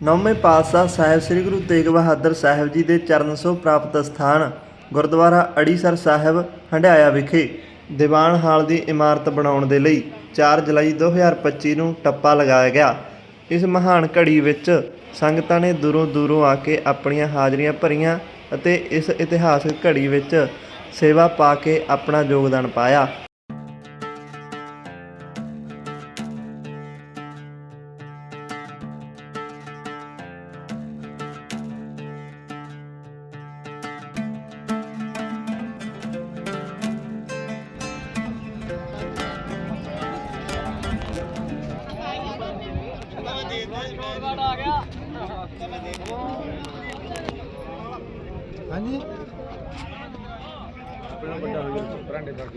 ਨੌਵੇਂ ਪਾਤਸ਼ਾਹ ਸਾਹਿਬ ਸ੍ਰੀ ਗੁਰੂ ਤੇਗ ਬਹਾਦਰ ਸਾਹਿਬ ਜੀ ਦੇ ਚਰਨ ਛੋਹ ਪ੍ਰਾਪਤ ਸਥਾਨ, ਗੁਰਦੁਆਰਾ ਅੜੀਸਰ ਸਾਹਿਬ ਹੰਡਿਆਇਆ ਵਿਖੇ ਦੀਵਾਨ ਹਾਲ ਦੀ ਇਮਾਰਤ ਬਣਾਉਣ ਦੇ ਲਈ 4 ਜੁਲਾਈ 2025 ਨੂੰ ਟੱਪਾ ਲਗਾਇਆ ਗਿਆ। ਇਸ ਮਹਾਨ ਘੜੀ ਵਿੱਚ ਸੰਗਤਾਂ ਨੇ ਦੂਰੋਂ ਦੂਰੋਂ ਆ ਕੇ ਆਪਣੀਆਂ ਹਾਜ਼ਰੀਆਂ ਭਰੀਆਂ ਅਤੇ ਇਸ ਇਤਿਹਾਸਕ ਘੜੀ ਵਿੱਚ ਸੇਵਾ ਪਾ ਕੇ ਆਪਣਾ ਯੋਗਦਾਨ ਪਾਇਆ। ਹਾਂਜੀ। ਬੜਾ ਵੱਡਾ ਹੋ ਗਿਆ ਬਰਾਂਡੇ ਤੱਕ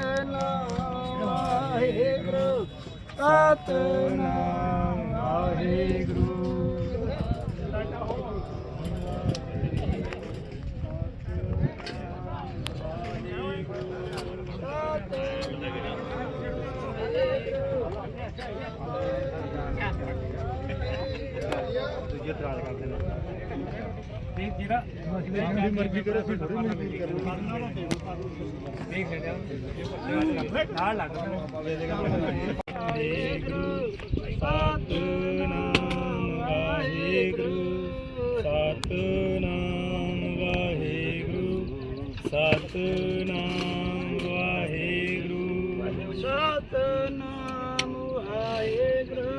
ਸਤਨਾਮ ਵਾਹਿਗੁਰੂ ਸਤਨਾਮ ਵਾਹਿਗੁਰੂ। ਦੂਜੇ ਤਰਾਲ ਕਰਦੇ ਨੇ ਦੇਖ ਜਿਹੜਾ ਆਪਣੀ ਮਰਜ਼ੀ ਕਰੋ ਫਿਰ ਥੋੜੀ ਕਰੋ ਦੇਖ ਲੈਣਾ ਨਾਲ ਲੱਗ ਵਾਹਿਗੁਰੂ ਸਤਨਾਮ ਵਾਹਿਗੁਰੂ ਸਤਨਾਮ ਵਾਹਿਗੁਰੂ ਸਤਨਾਮ ਵਾਹਿਗੁਰੂ ਸਤਨਾਮ ਵਾਹਿਗੁਰੂ।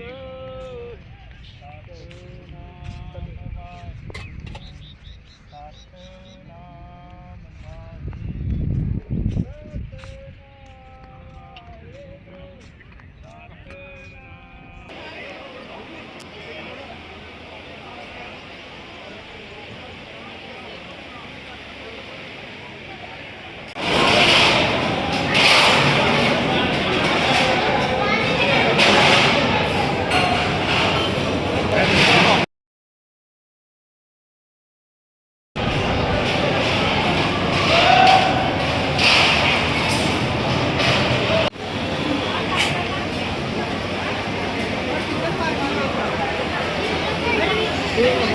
Yeah.